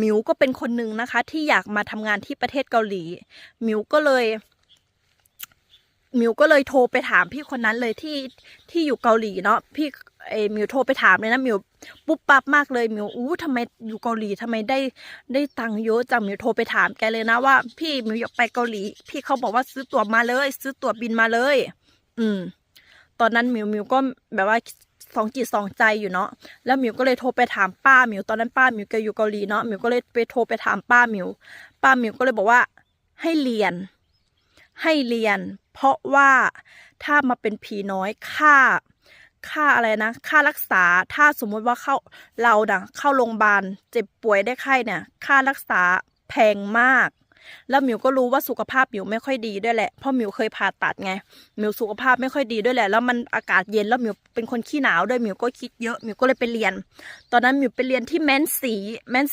มิวก็เป็นคนหนึ่งนะคะ ที่อยากมาทำงานที่ประเทศเกาหลี มิวก็เลยมิวก็เลยโทรไปถามพี่คนนั้นเลยที่ที่อยู่เกาหลีเนาะพี่เอมิวโทรไปถามเลยนะมิวปุ๊บปั๊บมากเลยมิวอู้ทำไมอยู่เกาหลีทำไมได้ได้ตังค์เยอะจังมิวโทรไปถามแกเลยนะว่า พี่มิวอยากไปเกาหลี พี่เขาบอกว่าซื้อตั๋วมาเลย ซื้อตั๋วบินมาเลย อืม ตอนนั้นมิวมิวก็แบบว่า สองจิตสองใจอยู่เนาะแล้วหมิวก็เลยโทรไปถามป้าหมิวตอนนั้นป้าหมิวแกอยู่เกาหลีเนาะหมิวก็เลยไปโทรไปถามป้าหมิวป้าหมิวก็เลยบอกว่าให้เรียน ให้เรียน เพราะว่าถ้ามาเป็นผีน้อยค่าค่าอะไรนะ ค่ารักษาถ้าสมมุติว่าเข้าเรานะเข้าโรงพยาบาลเจ็บป่วยได้ไข้เนี่ย ค่ารักษาแพงมาก แล้วมิวก็รู้ว่าสุขภาพมิวไม่ค่อยดีด้วยแหละ เพราะมิวเคยผ่าตัดไงมิวสุขภาพไม่ค่อยดีด้วยแหละ แล้วมันอากาศเย็นแล้วมิวเป็นคนขี้หนาวด้วยมิวก็คิดเยอะมิวก็เลยไปเรียน ตอนนั้นมิวไปเรียนที่แมนสีแมนสี